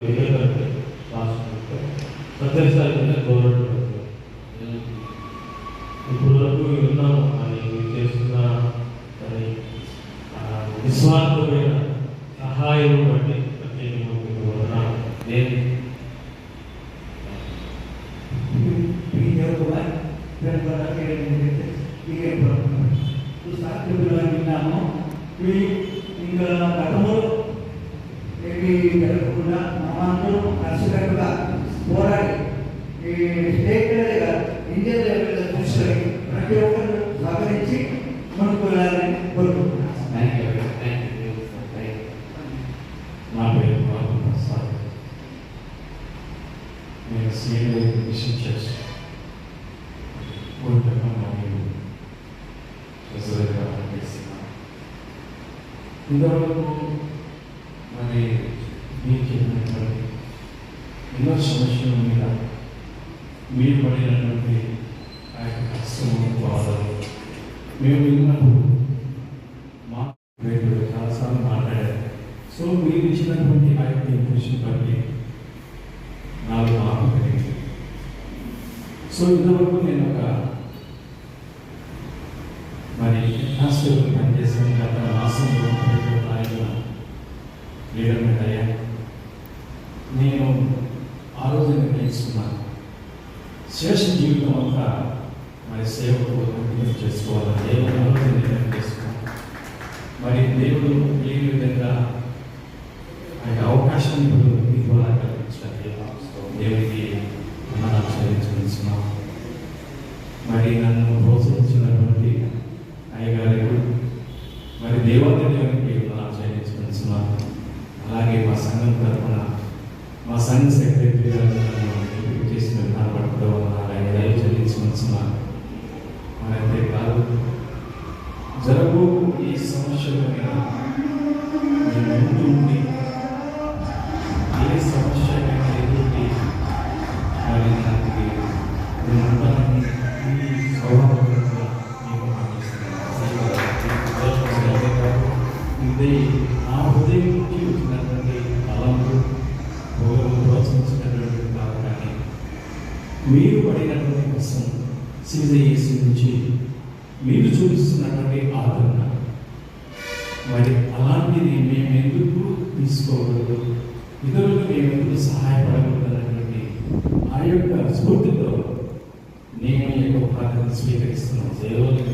Vivekananda Sathya Sai government ఇప్పుడు వరకు అని చేస్తున్న నిస్వార్థమైన సహాయం బట్టి ప్రత్యేకంగా నేను ఇంకా గతంలో ఇదివరకు మరి మీకు చెప్పినటువంటి ఎన్నో సమస్యల మీద మీరు పడినటువంటి ఆ యొక్క కష్టము బాధలు మేము విన్నప్పుడు మా మీరు చాలాసార్లు మాట్లాడారు సో మీరు ఇచ్చినటువంటి ఆ యొక్క ఇంప్రెషన్ బట్టి నాలుగు మార్పు కలిగింది సో ఇంతవరకు నేను ఒక చేసిన జీవితం అంతా మరి సేవకు అంకితం చేసుకోవాలి దేవుని ఆ చేసుకోవాలి మరి దేవుడు ఏ విధంగా ఆయన అవకాశం ఇప్పుడు మీ ద్వారా కల్పించాలి దేవుడికి మనం చెల్లించుకుంటున్నాం మరి నన్ను ప్రోత్సహించినటువంటి అయ్యగారు మరి దేవాది దేవునికి మనం చెల్లించుకుంటున్నాను అలాగే మా సంఘం తరఫున మా సంఘ సెక్రటరీ గారు మీకు హామీస్తున్నాను. ఇది నా హృదయం నుంచి వచ్చినటువంటి బలంతో భోగం ప్రోత్సహించినటువంటి కాదు కానీ మీరు పడినటువంటి కష్టం సీజయేసి నుంచి మీరు చూపిస్తున్నటువంటి ఆదరణ. మరి అలాంటిది మేము ఎందుకు తీసుకోకూడదు? ఇతరులకు మేము ఎందుకు సహాయపడకూడదన్నటువంటి ఆ యొక్క స్ఫూర్తితో నేను ఈ యొక్క ప్రార్థన స్వీకరిస్తున్నాను. దేవునికి.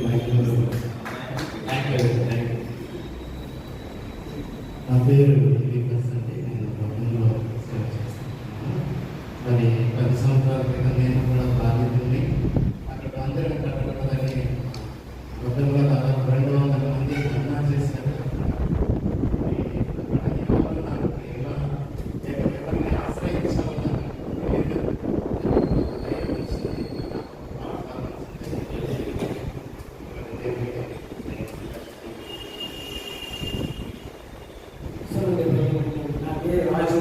నా పేరు వికాస్ అండి నేను గవర్నమెంట్లో సేవ చేస్తున్నాను మరి పది సంవత్సరాల క్రితం నేను కూడా బాధితుడిని అక్కడ అందరం కట్టబడదని మొత్తంలో దాదాపు రెండు వందల మంది ధర్నా చేశారు మరి అక్కడ ఎవరు నాకు ఎలా ఎవ- ఎవరిని ఆశ్రయించాలో నాకు తెలియదు. దయ ఉంచింది. ఆహ్వానించింది. దేవునికి నా పేరు రాజు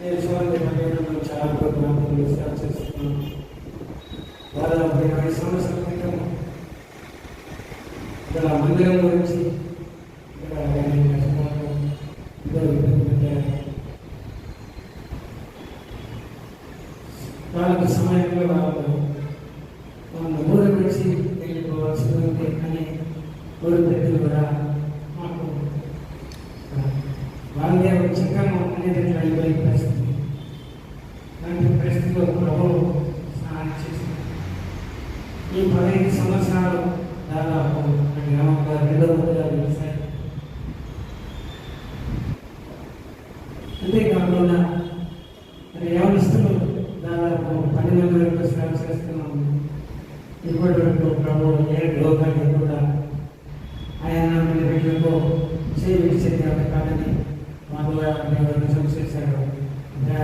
నేను శివాజీ పర్యటనలో చాలా ప్రాంతంలో సేవ చేస్తున్నాను దాదాపు ఇరవై సంవత్సరాల క్రితం ఇక్కడ మందిరం గురించి ఇక్కడ కష్టాలు ఇబ్బంది పెట్టారు వాళ్ళకి సమయంలో వాళ్ళు మన ఊరు విడిచి వెళ్ళిపోవాల్సి ఉంది అని ఊరు పెద్దలు కూడా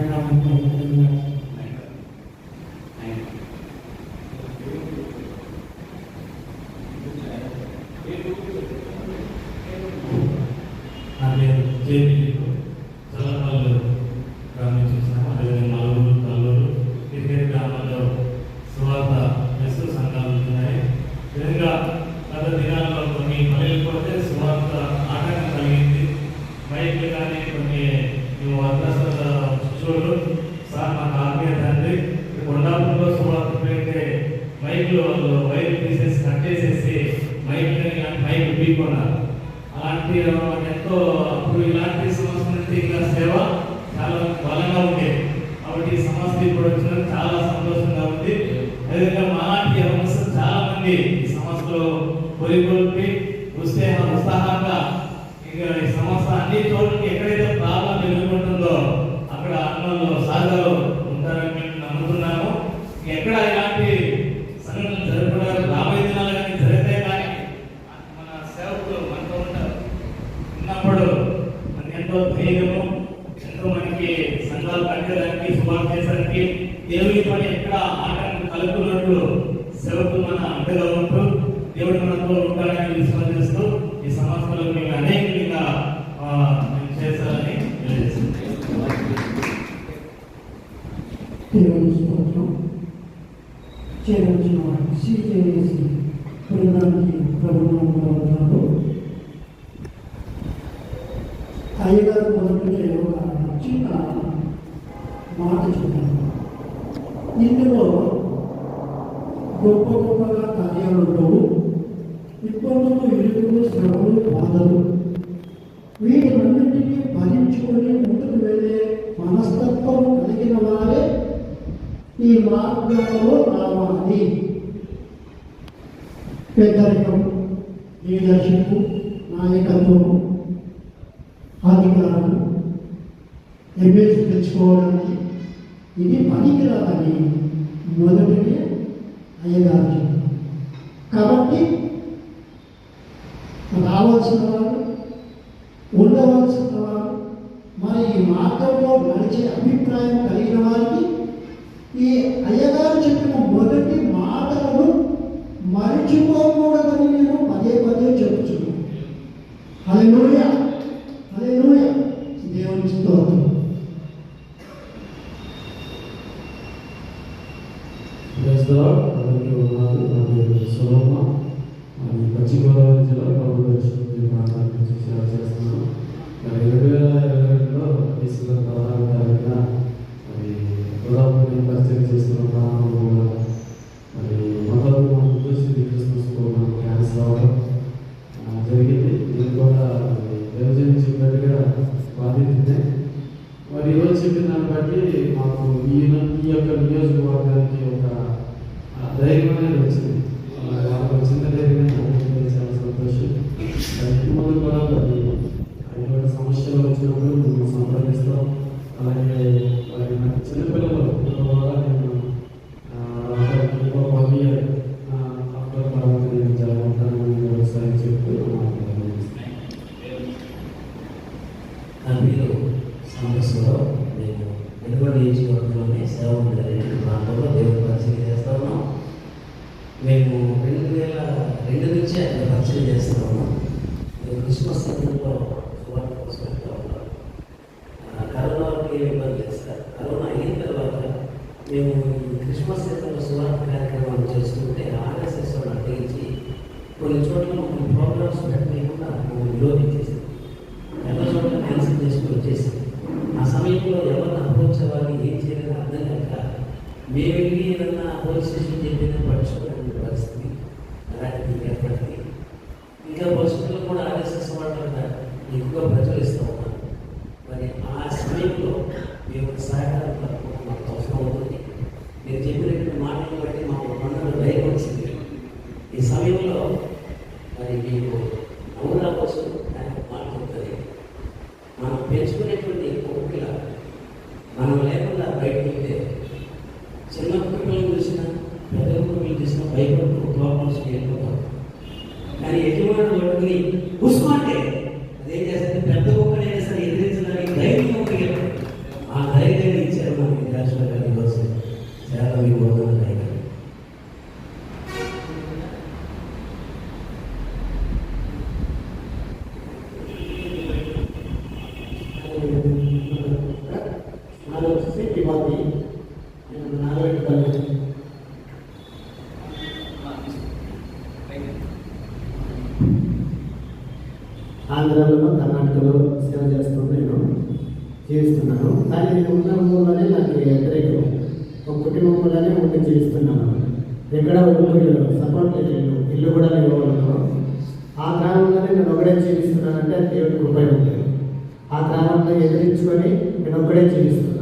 Gracias. ఢీకొన్నారు అలాంటి ఎంతో ఇలాంటి సంస్థ ఇంకా సేవ చాలా బలంగా ఉండేది కాబట్టి ఈ ఇప్పుడు వచ్చిన చాలా సంతోషంగా ఉంది. అదేవిధంగా మాలాంటి సంస్థ చాలా మంది ఈ సంస్థలో పొలిపొలిపి ఉత్సాహంగా ఇంకా ఈ సంస్థ అన్ని చోట్లకి కట్టేదానికి సుమారు దేవుని పని ఎక్కడ ఆటంకం కలుగుతున్నట్లు సెలవు మన అండగా ఉంటూ దేవుడు మనతో ఉంటాడని విశ్వసిస్తూ ఈ సంవత్సరంలో మేము అనేక ఆ, చేస్తారని తెలియజేస్తున్నాం దేవుని స్తోత్రం చేరవచ్చిన వారు సిజేసి బృందానికి ప్రభుత్వంలో అయ్యగారు మొదటి ఒక చిన్న మాట చెప్పారు ఇందులో గొప్ప గొప్పగా కార్యాలు ఉండవు ఇబ్బందులు ఇరుకులు శ్రమలు బాధలు వీటినన్నింటినీ భరించుకొని ముందుకు వెళ్ళే మనస్తత్వం కలిగిన వారే ఈ మార్గంలో రావాలి పెద్దరికం లీడర్షిప్ నాయకత్వం అధికారం ఎంఎస్ తెచ్చుకోవడానికి ఇది పనికిరాదని మొదటిది అయ్యగారు కాబట్టి రావాల్సిన వారు ఉండవలసిన వారు మరి ఈ మార్గంలో నడిచే అభిప్రాయం కలిగిన వారికి ఈ అయ్యగారు చెప్పిన మొదటి మాటలను మరిచిపోకూడదని నేను పదే పదే చెప్తున్నాను హల్లెలూయా హల్లెలూయా దేవుని స్తోత్రం ప్రైజ్ ద లార్డ్. అందరికీ వందనాలు. పశ్చిమ గోదావరి దగ్గర చెప్పినట్టుగా మరి ఈరోజు చెప్పిన దాన్ని బట్టి మాకు ఈ యొక్క నియోజకవర్గానికి ఒక ధైర్యం అనేది వచ్చింది. మేము రెండు వేల రెండు నుంచే ఆయన పరిచయం చేస్తున్నాము. మేము క్రిస్మస్ సమయంలో సువార్త పుస్తకంలో ఉన్నాము కరోనాకి ఏ ఇబ్బంది లేదు సార్ కరోనా అయిన తర్వాత మేము క్రిస్మస్ సమయంలో సువార్త కార్యక్రమాలు చేస్తుంటే ఆర్ఎస్ఎస్ అడ్డగించి కొన్ని చోట్ల కొన్ని ప్రోగ్రామ్స్ పెట్టకుండా మేము నిరోధించేసాం. చాలా చోట్ల క్యాన్సిల్ చేసుకుని వచ్చేసాం. ఆ సమయంలో ఎవరిని అపోచే వాళ్ళు ఏం చేయాలని అర్థం కాక మేము వెళ్ళి ఏదన్నా పోలీస్ స్టేషన్ చెప్పినా ఆ మీ యొక్క సహకారం మాకు అవసరం అవుతుంది. మీరు చెప్పినటువంటి మాటలు బట్టి మాకు కొందరు ధైర్యం వచ్చింది. ఈ సమయంలో మరి మీకు నమూనా కోసం దానికి మాట్లాడుతుంది మనం పెంచుకునేటువంటి కుక్కల మనం లేకుండా బయటకు వెళ్తే చిన్న కుక్కలను చూసిన పెద్ద కుక్కలు చూసిన భయపడుతూ లోపలికి వెళ్ళిపోతాం కానీ యజమానుడు పట్టుకుని కూసుకోంటే సేవ చేస్తూ నేను జీవిస్తున్నాను కానీ నేను ఉన్న ఊళ్ళోనే నాకు వ్యతిరేకం. ఒక కుటుంబంలోనే ఉండి జీవిస్తున్నాను ఎక్కడ ఊరు సపోర్ట్ లేదు ఇల్లు ఇల్లు కూడా ఇవ్వగలను ఆ గ్రామంలోనే నేను ఒకడే జీవిస్తున్నానంటే అది దేవుడి కృపై ఉంటుంది ఆ గ్రామంలో ఎదిరించుకొని నేను ఒకడే జీవిస్తున్నాను